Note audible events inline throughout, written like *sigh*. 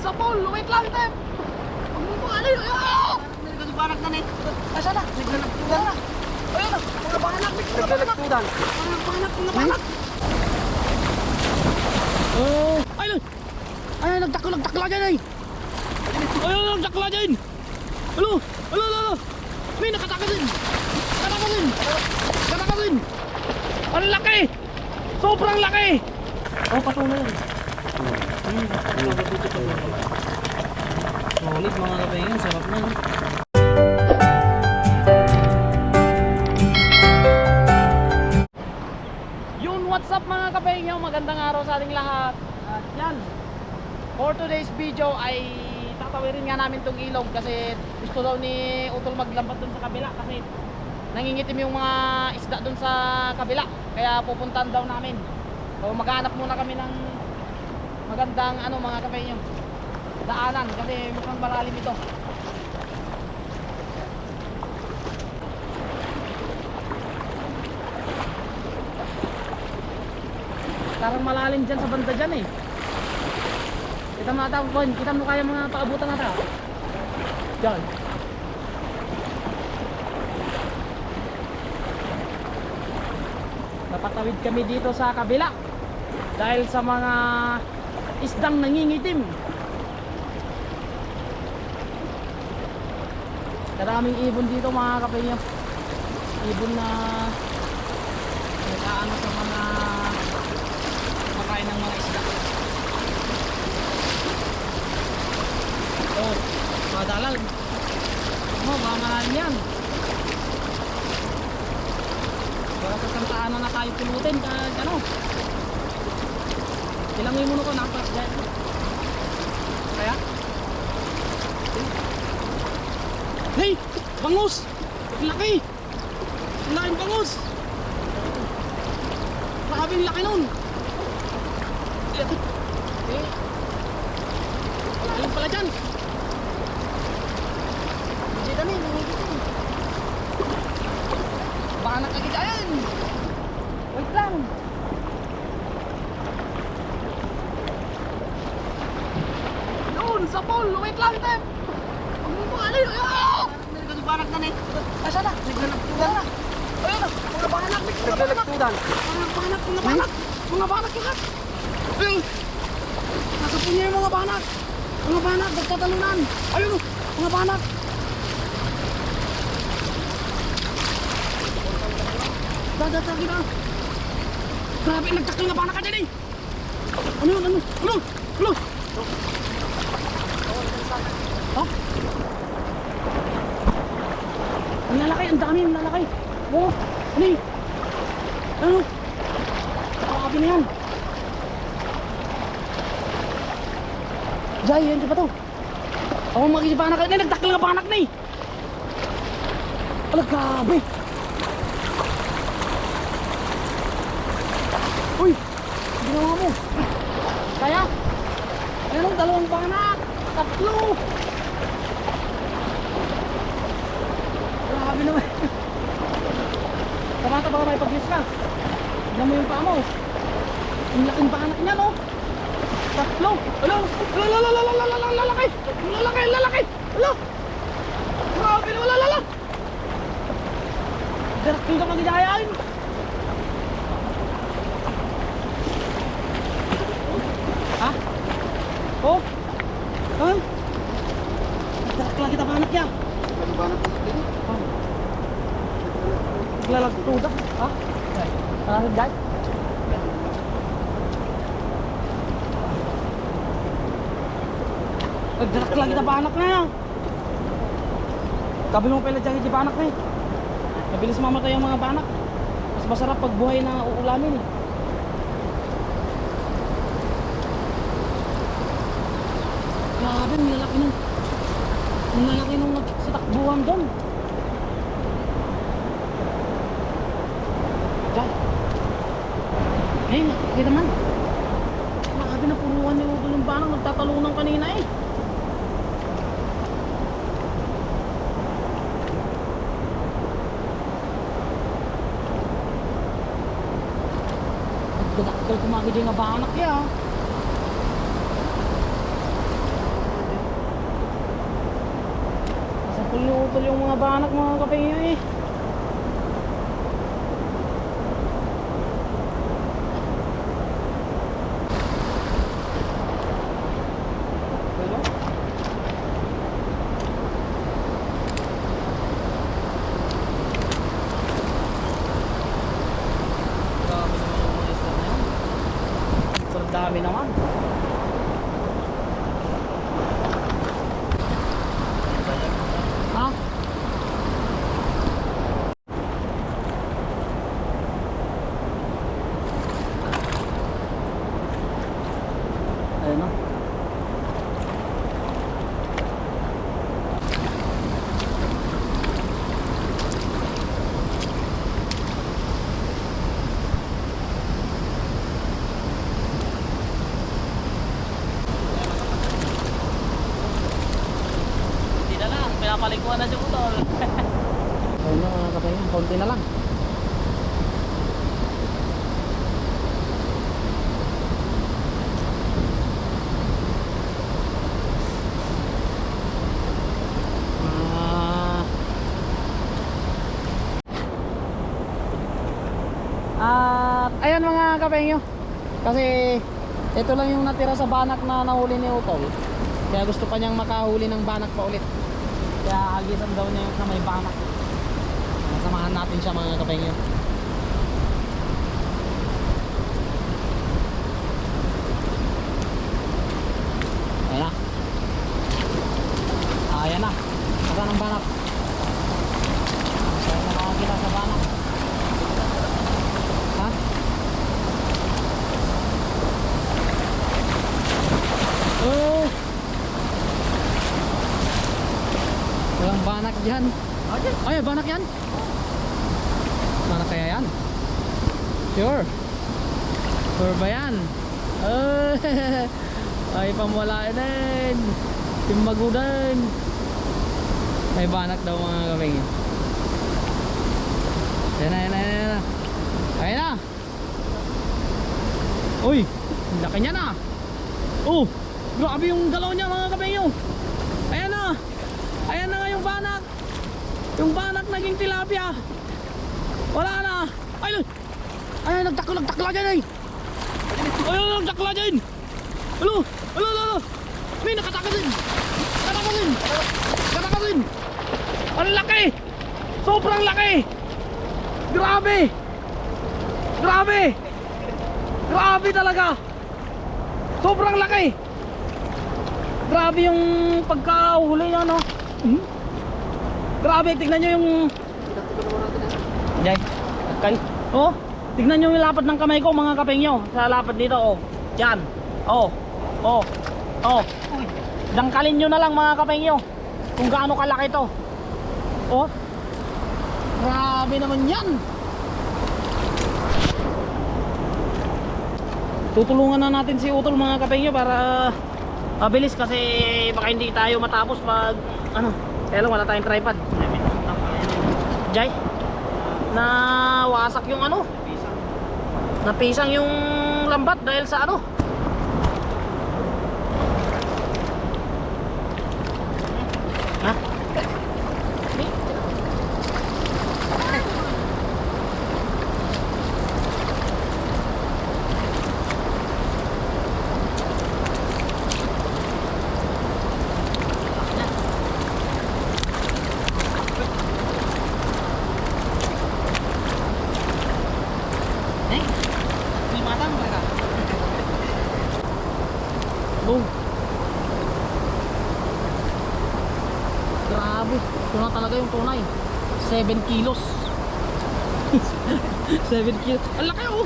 sa pool. Wait lang, Tem. Alin. Ayaw! Nagbanak na nito. Asa na? Naglalagtudan na. Ayun na. Mga bahanak. Naglalagtudan. Mga bahanak. Mga bahanak. Oh. Ayun. Ay, nagtaklo, nagtakla dyan ay. Ayun, nagtakla dyan. Alo, alo, alo, alo. May nakataka din. Nakataka din. Nakataka din. Ang laki. Sobrang laki. Oh, patuloy Solid mga kapahingan, sarap na. Yun, what's up mga kapengyo? Magandang araw sa ating lahat. At yan, for today's video ay tatawirin nga namin tong ilog kasi gusto daw ni Utol maglambat dun sa kabila kasi nangingitim yung mga isda dun sa kabila. Kaya pupuntahan daw namin. So maghanap muna kami ng magandang ano mga kapengyo daanan kasi mukhang malalim ito. Parang malalim dyan sa banda dyan eh. Kita mo ata, Bon, kita mo kaya mga paabutan ata. Dyan. Napatawid kami dito sa kabila. Dahil sa mga isdang nangingitim. Karaming ibon dito mga kapatid. Ibon na nag-aano sa mga makain ng mga isda. Oh, mga dalal. Oh, mga malalim yan. Baka sa Santa Ana na tayo pulutin. Ka, ano? Ilang yung ko napa. Kaya? Hey! Bangus! Ang laki! Laking bangus! Grabe ang laki nun! Eh, Lalim pala dyan. Hindi dami, nangyigit yun. Baka nakagidayan. Wait lang. Doon, sa pool. Wait lang, Tem. Huwag mo po alin. Ayaw! Nagbanak na nito. Asa na? Naglalagtudan na. Ayun na, mga. Mga bahanak. Naglalagtudan. Mga bahanak, mga bahanak. Mga bahanak lahat. Ayun. Nasa punya yung mga bahanak. Mga bahanak, nagtatalunan. Ayun mga bahanak. Dadatagi na. Grabe, nagtakil nga bahanak ka dyan eh. Ano yun, ano? Ano? Ano? Ha? Ang dami, ang lalaki. Oo, ano eh? Ano? Grabe na yan. Yan pa to. Ako makikita anak na, nagdakil nga panak na eh. Ala, grabe. Uy, ginawa mo. Kaya, meron dalawang panak. Tatlo. Grabe naman. Kamata baka may pag-lis ka. Tignan mo yung paa mo. Ang laking panak niya, no? Tatlo. Alo, lalaki. Lalaki, lalaki. Alo. Grabe naman, lalala. Darak ka magidayan. Ha? Oh? Ha? Darak lang kita panak ya. Nagbanak na nito. Oh. Lalagtudak. Ha? Ano, guys? Nagdarak lang kita panak na yan. Sabi mo pala dyan yung banak na eh. Mabilis mamatay ang mga banak. Mas masarap pag buhay na uulamin eh. Grabe, ang lalaki nung ang lalaki nung sa takbuhan doon. Ayun, okay naman. Makabi na puruan ni Udo yung banang nagtatalunan kanina eh. Gadakal kumagi din nga banak ya. Oh. Sa pulo-pulo yung mga banak mga kapingyo eh. Pinapalikuan na si Utol. *laughs* Ayun na mga kapatid, konti na lang. Ah. At ayan mga kapengyo. Kasi ito lang yung natira sa banak na nahuli ni Utol. Kaya gusto pa niyang makahuli ng banak pa ulit. Kaya agisan daw niya yung sa may banak. Samahan natin siya mga kapengyo. Ayan na. Ah, ayan na. Saan ang banak? Ayan na nakakita sa banak. Ha? Oh! Walang banak dyan. Ay, banak yan? Banak kaya yan? Sure. Sure ba yan? Eh, *laughs* ay, pamwala din. Timbagudan. May banak daw mga kaming. Yan na, yan na, yan na. Ayan na. Uy, laki niya na. Oh, grabe yung galaw niya mga kapengyo. Ayan na. Ayan na nga yung banak. Yung banak naging tilapia. Wala na. Ay, ay, nagtakla, nagtakla dyan ay. Ay, ay, nagtakla dyan. Alo, alo, alo, alo. May nakatakasin. Nakatakasin. Nakatakasin. Ang laki. Sobrang laki. Grabe. Grabe. Grabe talaga. Sobrang laki. Grabe yung pagkahuli niya, no? Hmm? Grabe, tignan nyo yung... Jay, kay. Oh, tignan nyo yung lapad ng kamay ko, mga kapeng nyo. Sa lapad dito, oh. Yan. Oh. Oh. Oh. Dangkalin nyo na lang, mga kapeng nyo. Kung gaano kalaki to. Oh. Grabe naman yan. Tutulungan na natin si Utol mga kapengyo para mabilis kasi baka hindi tayo matapos pag ano, kaya wala tayong tripod. Jay, na wasak yung ano, napisang yung lambat dahil sa ano. Ha? Eh, di matang mereka. Boom. Grabe, ito na talaga yung tunay. 7 kilos. *laughs* 7 kilos. Ang laki oh.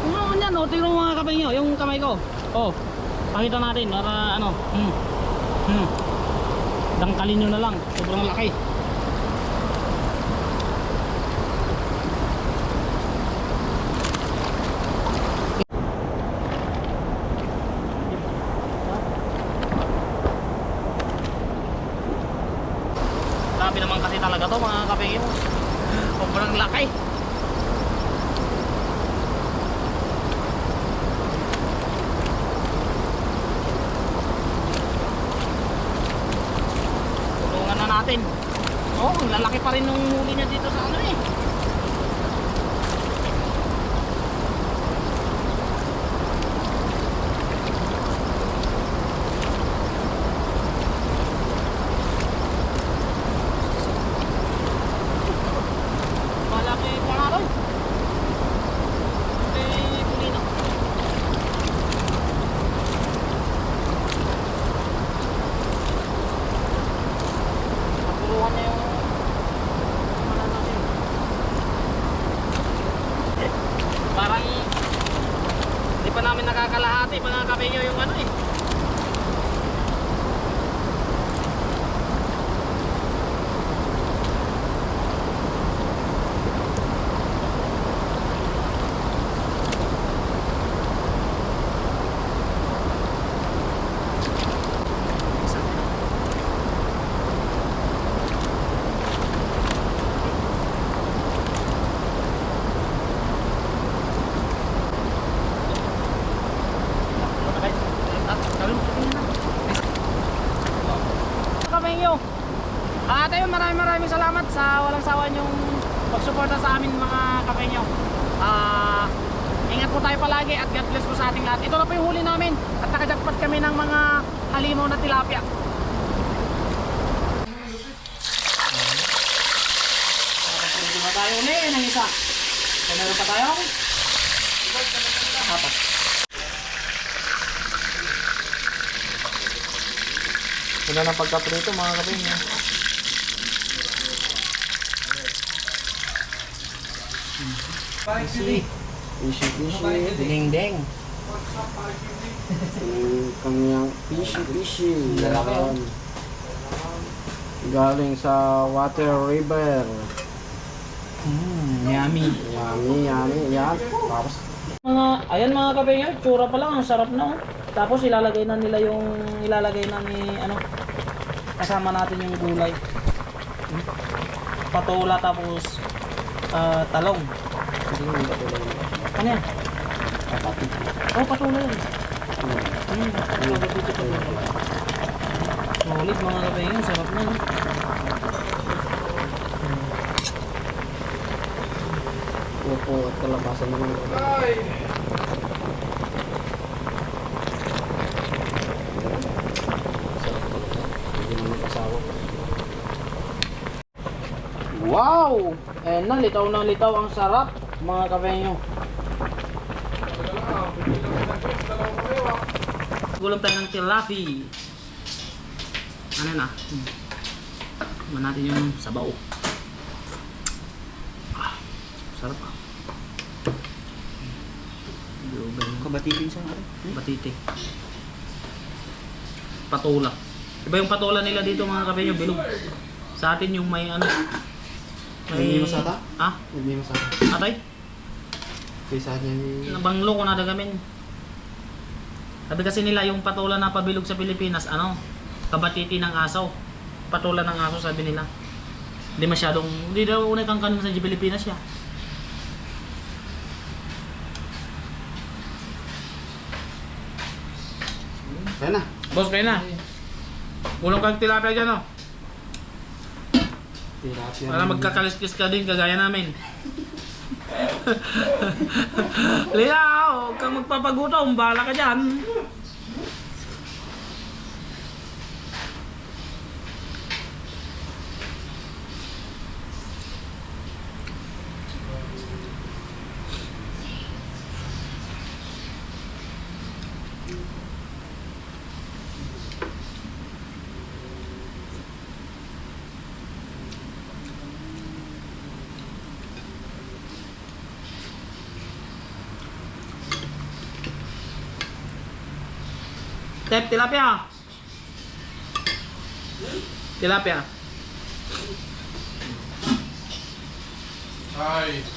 Kung ano yan, oh, tingnan mo mga kamay nyo, yung kamay ko. Oh, pakita natin para ano. Hmm. Hmm. Dangkalin nyo na lang. Sobrang laki. Grabe naman kasi talaga to mga kapengyo. Sobrang laki. Tulungan na natin. Lalaki pa rin nung huli niya dito sa ano eh. Malaki pa nga ron. Eh, pulino. Napuruan niya yung ano natin. Parang hindi pa namin nakakalahati mga kabinyo yung ano eh. Kabinyo. At ayun, maraming salamat sa walang sawa niyong pagsuporta sa amin mga kabinyo. Ah, ingat po tayo palagi at God bless po sa ating lahat. Ito na po yung huli namin at nakajakpat kami ng mga halimaw na tilapia. Na tayo uli ng isa. So, meron pa tayo? Apat. Wala ng pagkaprito mga kabinyo. Fishy. Fishy, fishy. Ding-ding. Kanyang oh. Yan. Galing sa Water River. Mmm, yummy. Yummy, yummy. Yan. Tapos, Mga, ayan mga kapeño, tsura pa lang, ang sarap na oh. Tapos ilalagay na nila yung, ilalagay na ni, ano, kasama natin yung gulay. Hmm? Patola tapos, ah, talong. hindi mo patuloy. Ano yan? Kapati. Oh, patola yun. Hmm, patola. Solid mga kapeño, sarap na. oh. Upo at kalabasan naman. Hindi Eh na, litaw na litaw ang sarap mga kapeño. Gulam tayo ng tilapi. Ano na? Hmm. Natin yung sabaw. Ah, sarap ah. Lugan. Kabatitin siya nga Batiti. Patola. Iba yung patola nila dito mga kapeño, bilog. Sa atin yung may ano. May masata? Ah, Hindi mo sa atay? Kaysa niya ni... Nabanglo ko na dagamin. Sabi kasi nila yung patola na pabilog sa Pilipinas, ano, kabatiti ng asaw. Patola ng aso sabi nila. Hindi masyadong, hindi daw unay kang kanon sa Pilipinas siya. Kaya na. Boss, kayo na. Ulong kang tilapia dyan, oh. Tilapia. Para magkakaliskis ka din, kagaya namin. *laughs* Lila, huwag kang magpapagutom, bahala ka dyan. Tep, tilapia. Tilapia. Hi.